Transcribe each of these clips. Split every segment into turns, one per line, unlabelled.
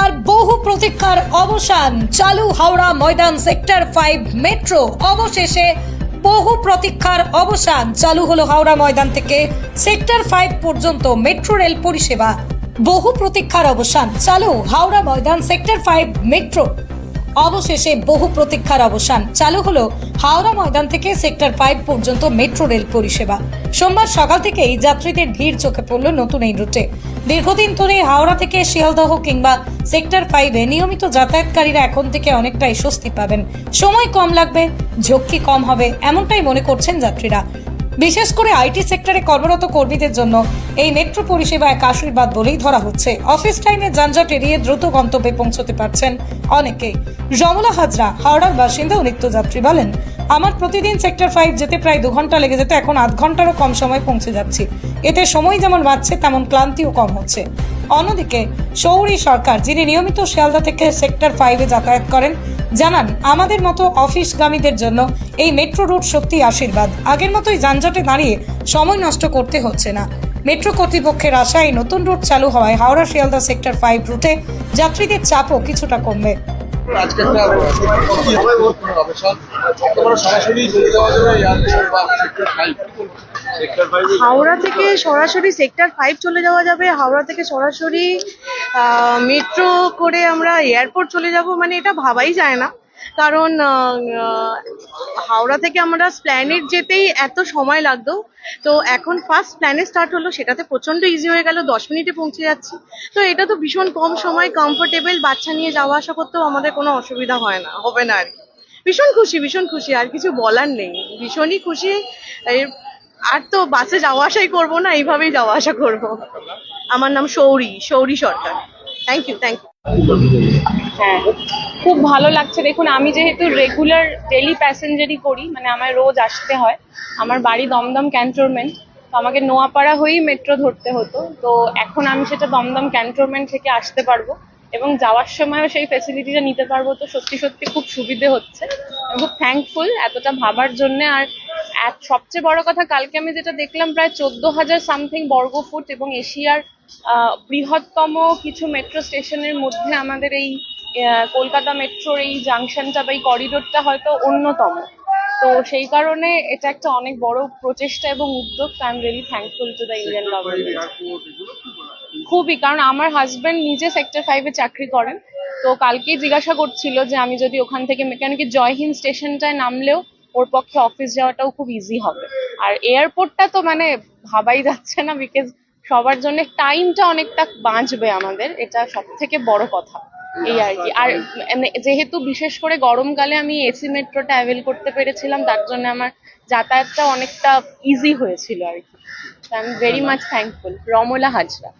এবার বহু প্রতীক্ষার অবসান। চালু Howrah Maidan sector five metro অবশেষে বহু প্রতীক্ষার অবসান। চালু হলো হাওড়া ময়দান থেকে সেক্টর ফাইভ পর্যন্ত মেট্রো রেল পরিষেবা। বহু প্রতীক্ষার অবসান। চালু Howrah Maidan sector five metro অবশেষে বহু প্রতীক্ষার অবসান। চালু হলো হাওড়া ময়দান থেকে সেক্টর ফাইভ পর্যন্ত মেট্রো রেল পরিষেবা। সোমবার সকাল থেকেই যাত্রীদের ভিড় চোখে পড়ল নতুন এই রুটে। দীর্ঘদিন ধরে হাওড়া থেকে শিয়ালদহ কিংবা সেক্টর ফাইভে নিয়মিত যাতায়াতকারীরা এখন থেকে অনেকটাই স্বস্তি পাবেন। সময় কম লাগবে ঝক্কি কম হবে, এমনটাই মনে করছেন যাত্রীরা। বিশেষ করে আইটি সেক্টরে কর্মরত কর্মীদের জন্য এই মেট্রো পরিষেবা এক আশীর্বাদ বলেই ধরা হচ্ছে। অফিস টাইমে যানজট এড়িয়ে দ্রুত গন্তব্যে পৌঁছতে পারছেন অনেকে জমলা হাজরা, হাওড়ার বাসিন্দা ও নিত্যযাত্রী বলেন আমার প্রতিদিন সেক্টর ফাইভ যেতে প্রায় দু ঘণ্টা লেগে যেত, এখন আধ ঘন্টারও কম সময় পৌঁছে যাচ্ছি। এতে সময় যেমন বাড়ছে, তেমন ক্লান্তিও কম হচ্ছে। অন্যদিকে, সৌরী সরকার, যিনি নিয়মিত শিয়ালদা থেকে সেক্টর ফাইভে যাতায়াত করেন, জানান, আমাদের মতো অফিসগামীদের জন্য এই মেট্রো রুট সত্যি আশীর্বাদ। আগের মতোই যানজটে দাঁড়িয়ে সময় নষ্ট করতে হচ্ছে না। মেট্রো কর্তৃপক্ষের আশায় নতুন রুট চালু হওয়ায় হাওড়া শিয়ালদা সেক্টর ফাইভ রুটে যাত্রীদের চাপও কিছুটা কমবে।
আজকে একটা কি হবে অবসর একেবারে সরাসরি চলে যাওয়া যাবে এয়ারপোর্ট বা সেক্টর ফাইভ
হাওড়া থেকে সরাসরি সেক্টর ফাইভ চলে যাওয়া যাবে। হাওড়া থেকে সরাসরি মেট্রো করে আমরা এয়ারপোর্ট চলে যাব মানে এটা ভাবাই যায় না। কারণ হাওড়া থেকে আমরা স্প্ল্যানেট যেতেই এত সময় লাগতো। তো এখন ফার্স্ট প্ল্যানে স্টার্ট হলো, সেটাতে প্রচণ্ড ইজি হয়ে গেল, দশ মিনিটে পৌঁছে যাচ্ছি। তো এটা তো ভীষণ কম সময় কমফোর্টেবল বাচ্চা নিয়ে যাওয়া আসা করতেও আমাদের কোনো অসুবিধা হয় না, হবে না আর কি। ভীষণ খুশি ভীষণ খুশি, আর কিছু বলার নেই। ভীষণই খুশি আর তো বাসে যাওয়া আসাই করব না, এইভাবেই যাওয়া আসা করব। আমার নাম Sauri Sauri Sarkar. Thank you thank you
হ্যাঁ। খুব ভালো লাগছে। দেখুন, আমি যেহেতু রেগুলার ডেলি প্যাসেঞ্জারই করি মানে আমার রোজ আসতে হয়, আমার বাড়ি দমদম ক্যান্টনমেন্ট তো আমাকে নোয়াপাড়া হয়েই মেট্রো ধরতে হতো। তো এখন আমি সেটা দমদম ক্যান্টনমেন্ট থেকে আসতে পারব এবং যাওয়ার সময়ও সেই ফেসিলিটিটা নিতে পারব। তো সত্যি সত্যি খুব সুবিধে হচ্ছে। খুব থ্যাঙ্কফুল এতটা ভাবার জন্য। আর সবচেয়ে বড় কথা, কালকে আমি যেটা দেখলাম, প্রায় চোদ্দ হাজার সামথিং বর্গ ফুট এবং এশিয়ার বৃহত্তম কিছু মেট্রো স্টেশনের মধ্যে আমাদের এই কলকাতা মেট্রোর এই জাংশনটা বা এই করিডোরটা হয়তো অন্যতম। তো সেই কারণে এটা একটা অনেক বড় প্রচেষ্টা এবং উদ্যোগ I am really thankful to the Indian government খুবই কারণ আমার হাজবেন্ড নিজে সেক্টর ফাইভে চাকরি করেন। তো কালকেই জিজ্ঞাসা করছিল যে আমি যদি ওখান থেকে কেন কি জয়হিন্দ স্টেশনটায় নামলেও ওর পক্ষে অফিস যাওয়াটাও খুব ইজি হবে। আর এয়ারপোর্টটা তো মানে ভাবাই যাচ্ছে না বিকজ সবার জন্য টাইমটা অনেকটা বাঁচবে আমাদের এটা সব থেকে বড় কথা। এই আর কি। আর মানে যেহেতু বিশেষ করে গরমকালে আমি এসি মেট্রোটা অ্যাভেল করতে পেরেছিলাম তার জন্য আমার যাতায়াতটা অনেকটা ইজি হয়েছিল আর কি। I am very much thankful Ramola Hazra.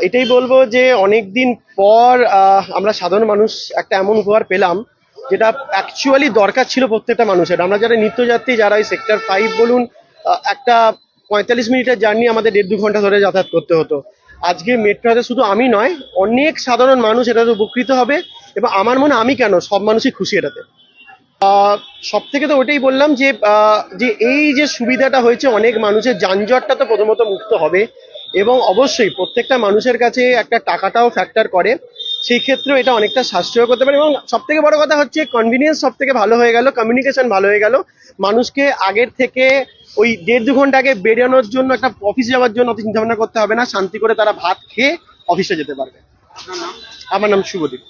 এটাই বলব যে অনেকদিন পর আহ, আমরা সাধারণ মানুষ একটা এমন উপহার পেলাম যেটা অ্যাকচুয়ালি দরকার ছিল প্রত্যেকটা মানুষের। আমরা যারা নিত্যযাত্রী যারা এই সেক্টর ফাইভ বলুন একটা পঁয়তাল্লিশ মিনিটের জার্নি আমাদের দেড় দু ঘণ্টা ধরে যাতায়াত করতে হতো। আজকে মেট্রোতে শুধু আমি নয় অনেক সাধারণ মানুষ এটাতে উপকৃত হবে এবং আমার মনে আমি কেন সব মানুষই খুশি এটাতে। সব থেকে তো ওটাই বললাম যে যে এই যে সুবিধাটা হয়েছে অনেক মানুষের যানজটটা তো প্রথমত মুক্ত হবে। এবং অবশ্যই প্রত্যেকটা মানুষের কাছে একটা টাকাটাও ফ্যাক্টর করে। সেই ক্ষেত্রেও এটা অনেকটা সাশ্রয় করতে পারে। এবং সব থেকে বড় কথা হচ্ছে কনভিনিয়েন্স সব থেকে ভালো হয়ে গেল কমিউনিকেশন ভালো হয়ে গেল। মানুষকে আগের থেকে ওই দেড় দু ঘণ্টা আগে বেরোনোর জন্য একটা অফিস যাওয়ার জন্য অত চিন্তা ভাবনা করতে হবে না। শান্তি করে তারা ভাত খেয়ে অফিসে যেতে পারবে। আমার নাম শুভদীপ।